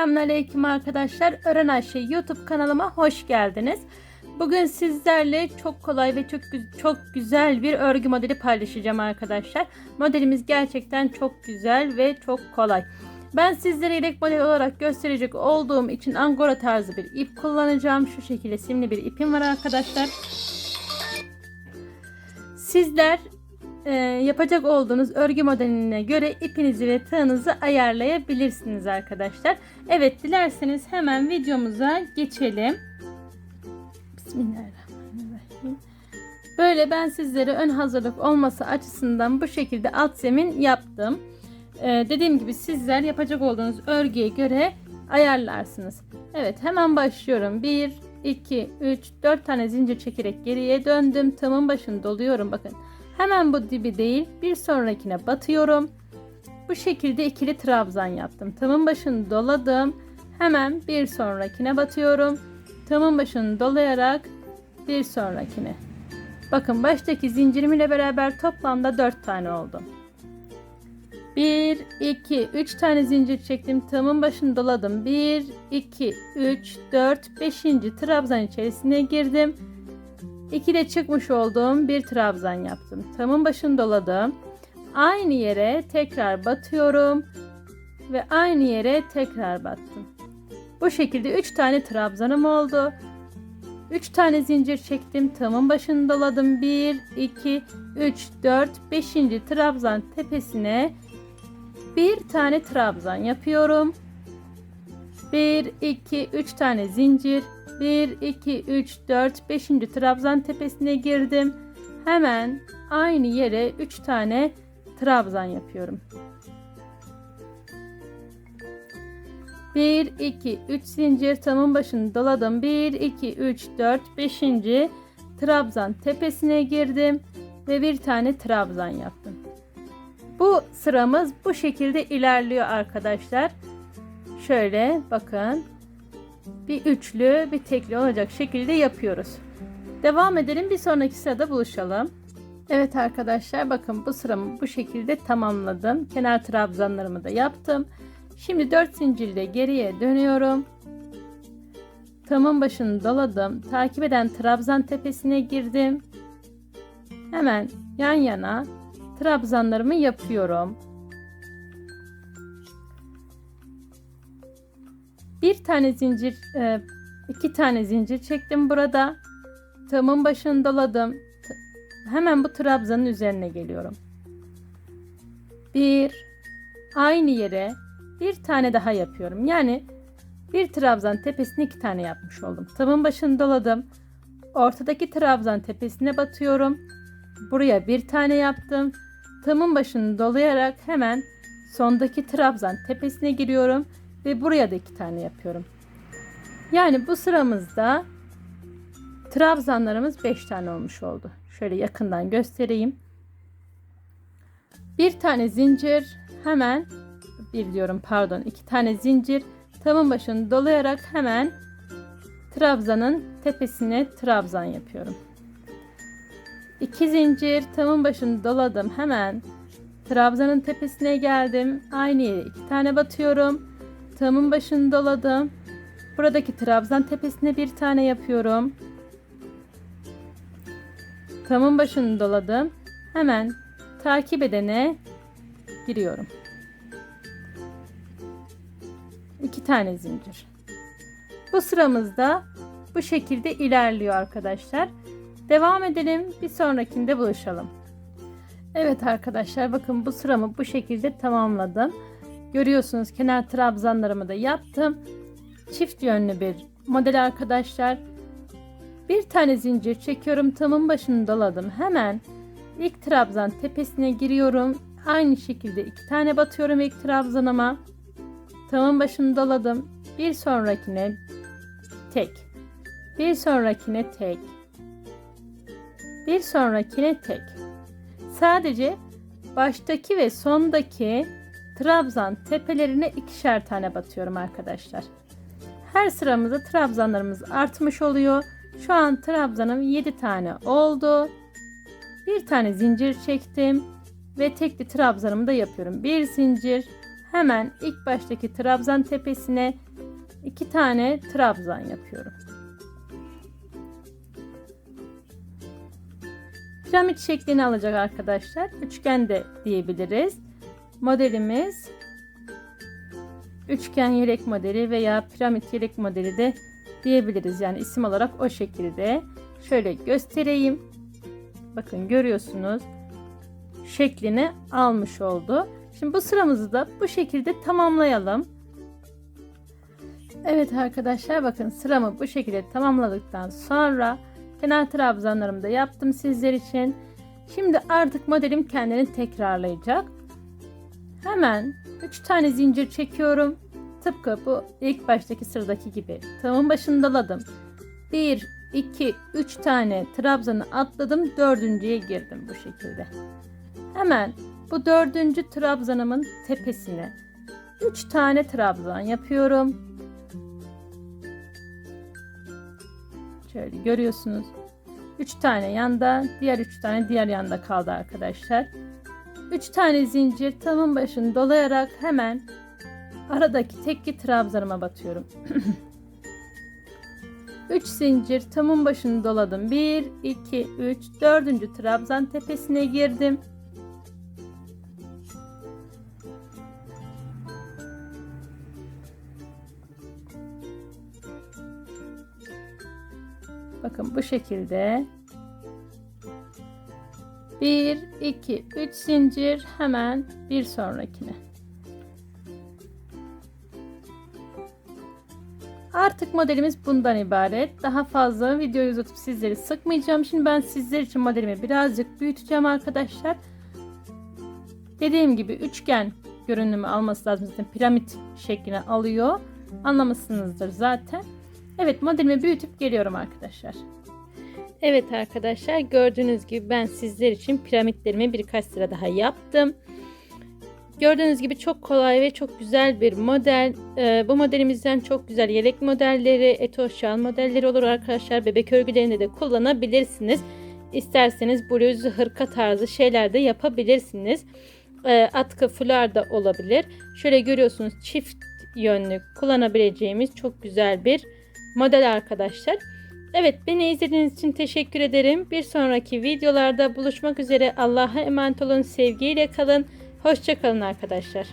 Selamünaleyküm arkadaşlar. Öğren Ayşe YouTube kanalıma hoş geldiniz. Bugün sizlerle çok kolay ve çok çok güzel bir örgü modeli paylaşacağım arkadaşlar. Modelimiz gerçekten çok güzel ve çok kolay. Ben sizlere yedek model olarak gösterecek olduğum için angora tarzı bir ip kullanacağım. Şu şekilde simli bir ipim var arkadaşlar. Sizler e, yapacak olduğunuz örgü modeline göre ipinizi ve tığınızı ayarlayabilirsiniz arkadaşlar. Evet dilerseniz hemen videomuza geçelim. Bismillahirrahmanirrahim. Böyle ben sizlere ön hazırlık olması açısından bu şekilde alt zemin yaptım. E, dediğim gibi sizler yapacak olduğunuz örgüye göre ayarlarsınız. Evet hemen başlıyorum. 1, 2, 3, 4 tane zincir çekerek geriye döndüm. Tığımın başını doluyorum bakın. Hemen bu dibi değil bir sonrakine batıyorum. Bu şekilde ikili trabzan yaptım. Tığımın başını doladım. Hemen bir sonrakine batıyorum. Tığımın başını dolayarak bir sonrakine. Bakın baştaki zincirim ile beraber toplamda 4 tane oldu. 1, 2, 3 tane zincir çektim. Tığımın başını doladım. 1, 2, 3, 4, 5. trabzan içerisine girdim. 2 de çıkmış olduğum bir trabzan yaptım. Tığımın başını doladım. Aynı yere tekrar batıyorum ve aynı yere tekrar battım. Bu şekilde 3 tane trabzanım oldu. 3 tane zincir çektim. Tığımın başını doladım. 1, 2, 3, 4, 5. trabzan tepesine bir tane trabzan yapıyorum. 1, 2, 3 tane zincir. 1, 2, 3, 4, 5. trabzan tepesine girdim. Hemen aynı yere 3 tane trabzan yapıyorum. 1, 2, 3 zincir tamın başını doladım. 1, 2, 3, 4, 5. trabzan tepesine girdim ve bir tane trabzan yaptım. Bu sıramız bu şekilde ilerliyor arkadaşlar. Şöyle bakın. Bir üçlü bir tekli olacak şekilde yapıyoruz. Devam edelim bir sonraki sırada buluşalım. Evet arkadaşlar bakın bu sıramı bu şekilde tamamladım. Kenar trabzanlarımı da yaptım. Şimdi 4 zincirle geriye dönüyorum. Tamın başını doladım. Takip eden trabzan tepesine girdim. Hemen yan yana trabzanlarımı yapıyorum. Bir tane zincir, e, iki tane zincir çektim burada. Tığımın başını doladım. Hemen bu trabzanın üzerine geliyorum. Bir, aynı yere bir tane daha yapıyorum. Yani bir trabzan tepesine iki tane yapmış oldum. Tığımın başını doladım. Ortadaki trabzan tepesine batıyorum. Buraya bir tane yaptım. Tığımın başını dolayarak hemen sondaki trabzan tepesine giriyorum ve buraya da iki tane yapıyorum. Yani bu sıramızda trabzanlarımız 5 tane olmuş oldu. Şöyle yakından göstereyim. Bir tane zincir hemen bir diyorum pardon iki tane zincir tamın başını dolayarak hemen trabzanın tepesine trabzan yapıyorum. 2 zincir tamın başını doladım hemen trabzanın tepesine geldim aynı yere iki tane batıyorum tığımın başını doladım buradaki trabzan tepesine bir tane yapıyorum tığımın başını doladım hemen takip edene giriyorum iki tane zincir bu sıramızda bu şekilde ilerliyor arkadaşlar Devam edelim. Bir sonrakinde buluşalım. Evet arkadaşlar bakın bu sıramı bu şekilde tamamladım. Görüyorsunuz kenar trabzanlarımı da yaptım. Çift yönlü bir model arkadaşlar. Bir tane zincir çekiyorum. Tığımın başını doladım. Hemen ilk trabzan tepesine giriyorum. Aynı şekilde iki tane batıyorum ilk trabzanıma. Tığımın başını doladım. Bir sonrakine tek. Bir sonrakine tek. Bir sonrakine tek. Sadece baştaki ve sondaki trabzan tepelerine ikişer tane batıyorum arkadaşlar. Her sıramızda trabzanlarımız artmış oluyor. Şu an trabzanım 7 tane oldu. Bir tane zincir çektim ve tekli trabzanımı da yapıyorum. Bir zincir hemen ilk baştaki trabzan tepesine iki tane trabzan yapıyorum. Piramit şeklini alacak arkadaşlar. Üçgen de diyebiliriz. Modelimiz üçgen yelek modeli veya piramit yelek modeli de diyebiliriz. Yani isim olarak o şekilde. Şöyle göstereyim. Bakın görüyorsunuz. Şeklini almış oldu. Şimdi bu sıramızı da bu şekilde tamamlayalım. Evet arkadaşlar bakın sıramı bu şekilde tamamladıktan sonra kenar trabzanlarımı da yaptım sizler için. Şimdi artık modelim kendini tekrarlayacak. Hemen 3 tane zincir çekiyorum. Tıpkı bu ilk baştaki sıradaki gibi. Tığımın başını doladım. 1, 2, 3 tane trabzanı atladım. Dördüncüye girdim bu şekilde. Hemen bu dördüncü trabzanımın tepesine 3 tane trabzan yapıyorum. Şöyle görüyorsunuz. 3 tane yanda, diğer 3 tane diğer yanda kaldı arkadaşlar. 3 tane zincir tamın başını dolayarak hemen aradaki tekli trabzanıma batıyorum. 3 zincir tamın başını doladım. 1, 2, 3, 4. trabzan tepesine girdim. Bakın bu şekilde 1 2 3 zincir hemen bir sonrakine. Artık modelimiz bundan ibaret. Daha fazla videoyu uzatıp sizleri sıkmayacağım. Şimdi ben sizler için modelimi birazcık büyüteceğim arkadaşlar. Dediğim gibi üçgen görünümü alması lazım. Zaten piramit şeklini alıyor. Anlamışsınızdır zaten. Evet modelimi büyütüp geliyorum arkadaşlar. Evet arkadaşlar gördüğünüz gibi ben sizler için piramitlerimi birkaç sıra daha yaptım. Gördüğünüz gibi çok kolay ve çok güzel bir model. Ee, bu modelimizden çok güzel yelek modelleri, eto şal modelleri olur arkadaşlar. Bebek örgülerinde de kullanabilirsiniz. İsterseniz bluz, hırka tarzı şeyler de yapabilirsiniz. Ee, atkı, fular da olabilir. Şöyle görüyorsunuz çift yönlü kullanabileceğimiz çok güzel bir model arkadaşlar. Evet beni izlediğiniz için teşekkür ederim. Bir sonraki videolarda buluşmak üzere. Allah'a emanet olun. Sevgiyle kalın. Hoşçakalın arkadaşlar.